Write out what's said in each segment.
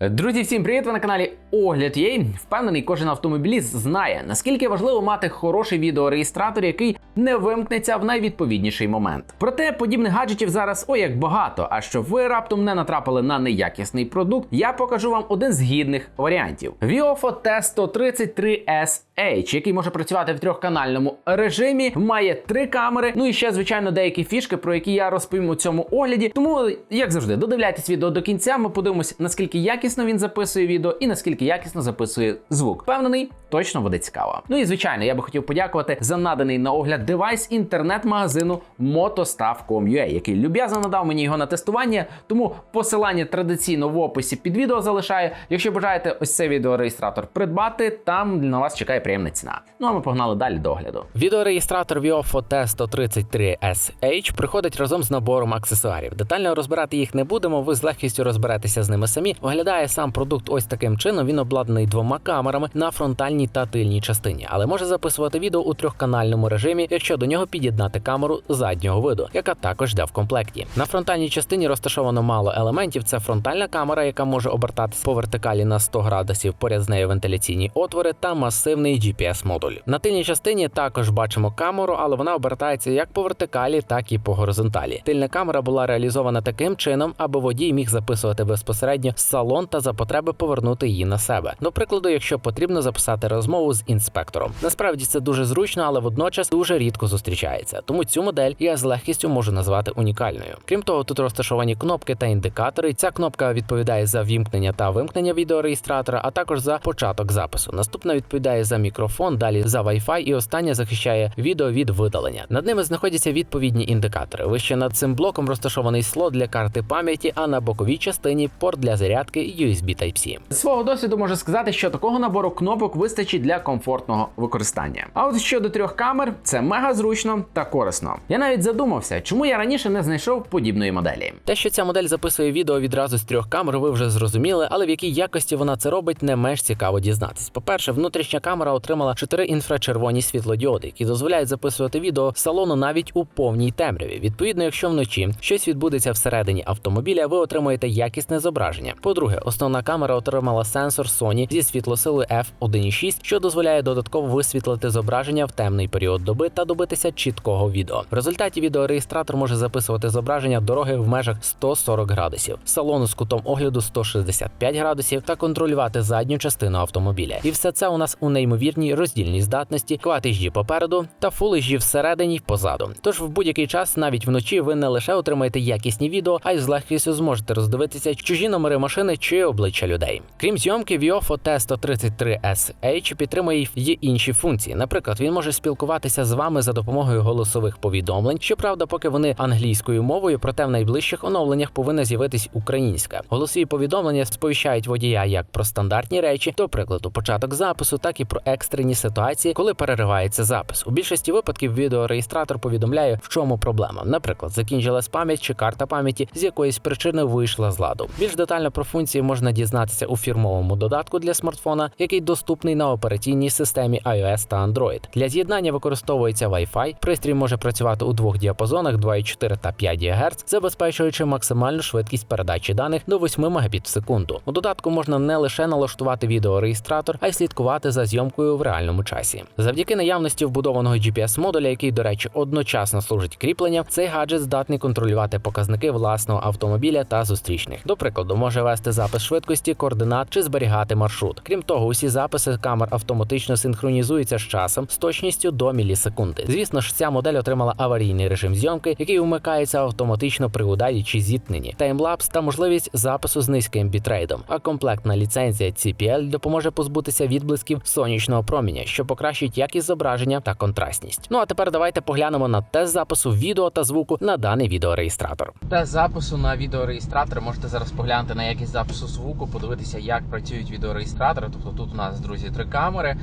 Друзі, всім привіт! Ви на каналі Огляд Єй. Впевнений, кожен автомобіліст знає, наскільки важливо мати хороший відеореєстратор, який не вимкнеться в найвідповідніший момент. Проте подібних гаджетів зараз ой як багато. А щоб ви раптом не натрапили на неякісний продукт, я покажу вам один з гідних варіантів: Viofo T133SH, який може працювати в трьохканальному режимі, має три камери. Ну і ще звичайно деякі фішки, про які я розповім у цьому огляді. Тому, як завжди, додивляйтесь відео до кінця. Ми подивимося, наскільки якісно він записує відео і наскільки якісно записує звук. Впевнений, точно буде цікаво. Ну і звичайно, я би хотів подякувати за наданий на огляд девайс інтернет-магазину motostav.com.ua, який люб'язно надав мені його на тестування. Тому посилання традиційно в описі під відео залишаю. Якщо бажаєте ось цей відеореєстратор придбати, там на вас чекає приємна ціна. Ну а ми погнали далі до огляду. Відеореєстратор Viofo T133SH приходить разом з набором аксесуарів. Детально розбирати їх не будемо. Ви з легкістю розберетеся з ними самі. Виглядає сам продукт ось таким чином. Він обладнаний двома камерами на фронтальній та тильній частині, але може записувати відео у трьохканальному режимі, якщо до нього під'єднати камеру заднього виду, яка також йде в комплекті. На фронтальній частині розташовано мало елементів. Це фронтальна камера, яка може обертатися по вертикалі на 100 градусів, поряд з нею вентиляційні отвори та масивний GPS-модуль. На тильній частині також бачимо камеру, але вона обертається як по вертикалі, так і по горизонталі. Тильна камера була реалізована таким чином, аби водій міг записувати безпосередньо салон та за потреби повернути її на себе. До прикладу, якщо потрібно записати розмову з інспектором. Насправді це дуже зручно, але водночас дуже рідко зустрічається. Тому цю модель я з легкістю можу назвати унікальною. Крім того, тут розташовані кнопки та індикатори. Ця кнопка відповідає за вімкнення та вимкнення відеореєстратора, а також за початок запису. Наступна відповідає за мікрофон, далі за Wi-Fi і остання захищає відео від видалення. Над ними знаходяться відповідні індикатори. Вище над цим блоком розташований слот для карти пам'яті, а на боковій частині порт для зарядки USB Type-C. З свого досвіду можу сказати, що такого набору кнопок вистачить для комфортного використання. А от щодо трьох камер, це мега зручно та корисно. Я навіть задумався, чому я раніше не знайшов подібної моделі. Те, що ця модель записує відео відразу з трьох камер, ви вже зрозуміли, але в якій якості вона це робить, не менш цікаво дізнатись. По-перше, внутрішня камера отримала чотири інфрачервоні світлодіоди, які дозволяють записувати відео з салону навіть у повній темряві. Відповідно, якщо вночі щось відбудеться всередині автомобіля, ви отримуєте якісне зображення. По-друге, основна камера отримала сенсор Sony зі світлосилою f1.6, що дозволяє додатково висвітлити зображення в темний період доби та добитися чіткого відео. В результаті відеореєстратор може записувати зображення дороги в межах 140 градусів, салону з кутом огляду 165 градусів та контролювати задню частину автомобіля. І все це у нас у неймовірній роздільній здатності, HD попереду та HD всередині й позаду. Тож в будь-який час, навіть вночі, ви не лише отримаєте якісні відео, а й з легкістю зможете роздивитися чужі номери машини чи обличчя людей. Крім зйомки, Viofo T133SH підтримує й інші функції. Наприклад, він може спілкуватися з вами за допомогою голосових повідомлень. Щоправда, поки вони англійською мовою, проте в найближчих оновленнях повинна з'явитись українська. Голосові повідомлення сповіщають водія як про стандартні речі, до прикладу, початок запису, так і про екстрені ситуації, коли переривається запис. У більшості випадків відеореєстратор повідомляє, в чому проблема. Наприклад, закінчилась пам'ять чи карта пам'яті з якоїсь причини вийшла з ладу. Більш детально про функції можна дізнатися у фірмовому додатку для смартфона, який доступний на операційній системі iOS та Android. Для з'єднання використовується Wi-Fi. Пристрій може працювати у двох діапазонах 2,4 та 5 ГГц, забезпечуючи максимальну швидкість передачі даних до 8 Мбіт в секунду. У додатку можна не лише налаштувати відеореєстратор, а й слідкувати за зйомкою в реальному часі. Завдяки наявності вбудованого GPS-модуля, який, до речі, одночасно служить кріпленням, цей гаджет здатний контролювати показники власного автомобіля та зустрічних. До прикладу, може вести запис швидкості, координат чи зберігати маршрут. Крім того, усі записи камер автоматично синхронізуються з часом з точністю до мілісекунди. Звісно ж, ця модель отримала аварійний режим зйомки, який вмикається автоматично при ударі чи зіткненні, таймлапс та можливість запису з низьким бітрейдом. А комплектна ліцензія CPL допоможе позбутися відблисків сонячного проміння, що покращить якість зображення та контрастність. Ну а тепер давайте поглянемо на тест запису відео та звуку на даний відеореєстратор. Тест запису на відеореєстратор можете зараз поглянути на якість запису звуку, подивитися, як працюють відеореєстратори. Тобто тут у нас, друзі, три камери е,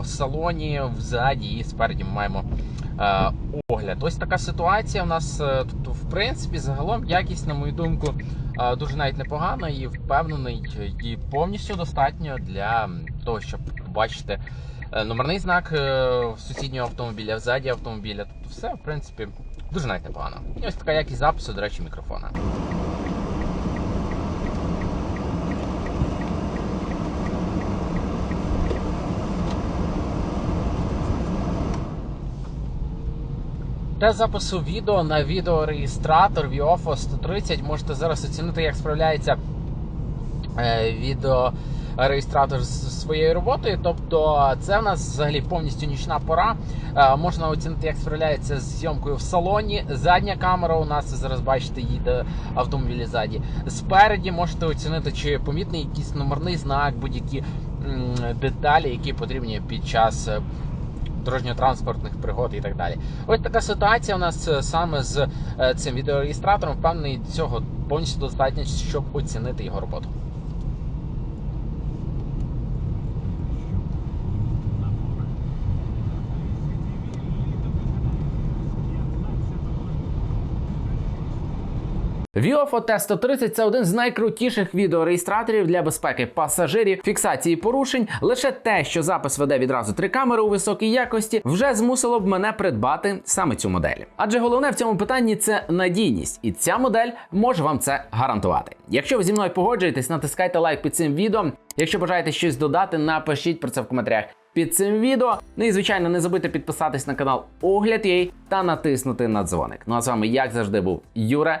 в салоні, взаді і спереді ми маємо е, огляд. Ось така ситуація. У нас е, тут, в принципі, загалом якість, на мою думку, дуже навіть непогана і впевнений, і повністю достатньо для того, щоб побачити номерний знак сусіднього автомобіля, взаді автомобіля. Тобто все, в принципі, дуже навіть непогано. І ось така якість запису, до речі, мікрофона. Тест запису відео на відеореєстратор VIOFO 130. Можете зараз оцінити, як справляється е, відеореєстратор з своєю роботою. Тобто, це в нас взагалі повністю нічна пора. Е, Можна оцінити, як справляється з зйомкою в салоні. Задня камера у нас зараз бачите, їде автомобілі ззаді. Спереді можете оцінити, чи помітний якийсь номерний знак, будь-які деталі, які потрібні під час. Дорожньо-транспортних пригод і так далі. Ось така ситуація у нас е, саме з е, цим відеореєстратором. Впевнений, цього повністю достатньо, щоб оцінити його роботу. Viofo T130 це один з найкрутіших відеореєстраторів для безпеки пасажирів, фіксації порушень. Лише те, що запис веде відразу три камери у високій якості, вже змусило б мене придбати саме цю модель. Адже головне в цьому питанні це надійність, і ця модель може вам це гарантувати. Якщо ви зі мною погоджуєтесь, натискайте лайк під цим відео. Якщо бажаєте щось додати, напишіть про це в коментарях під цим відео. Ну і звичайно, не забудьте підписатись на канал Огляд Єй та натиснути на дзвоник. Ну а з вами, як завжди, був Юра.